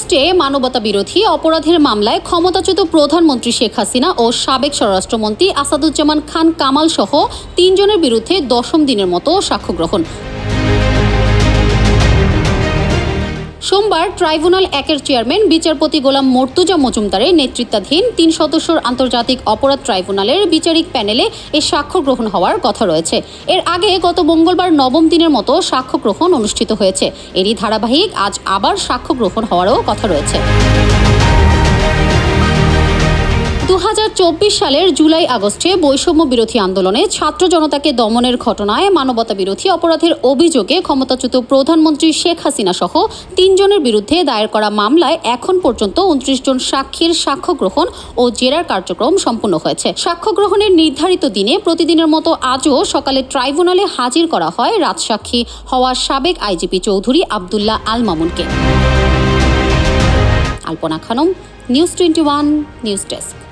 আগস্টে মানবতা বিরোধী অপরাধের মামলায় ক্ষমতাচ্যুত প্রধানমন্ত্রী শেখ হাসিনা ও সাবেক স্বরাষ্ট্রমন্ত্রী আসাদুজ্জামান খান কামাল সহ তিনজনের বিরুদ্ধে দশম দিনের মতো সাক্ষ্য গ্রহণ। সোমবার ট্রাইব্যুনাল একের চেয়ারম্যান, বিচারপতি গোলাম মর্তুজা মজুমদারের নেতৃত্বাধীন তিন সদস্যর আন্তর্জাতিক অপরাধ ট্রাইব্যুনালের বিচারিক প্যানেলে এ সাক্ষ্য গ্রহণ হওয়ার কথা রয়েছে। এর আগে গত মঙ্গলবার নবম দিনের মতো সাক্ষ্য গ্রহণ অনুষ্ঠিত হয়েছে। এরই ধারাবাহিক আজ আবার সাক্ষ্য গ্রহণ হওয়ারও কথা রয়েছে। দু হাজার চব্বিশ সালের জুলাই আগস্টে বৈষম্য বিরোধী আন্দোলনে ছাত্র জনতাকে দমনের ঘটনায় মানবতা বিরোধী অপরাধের অভিযোগে ক্ষমতাচ্যুত প্রধানমন্ত্রী শেখ হাসিনা সহ তিনজনের বিরুদ্ধে দায়ের করা মামলায় এখন পর্যন্ত উনত্রিশ জন সাক্ষীর সাক্ষ্য গ্রহণ ও জেরার কার্যক্রম সম্পন্ন হয়েছে। সাক্ষ্য গ্রহণের নির্ধারিত দিনে প্রতিদিনের মতো আজও সকালে ট্রাইব্যুনালে হাজির করা হয় রাজসাক্ষী হওয়া সাবেক IGP Chowdhury Abdullah Al মামুনকে Alpana Khanam, news twenty one, news desk.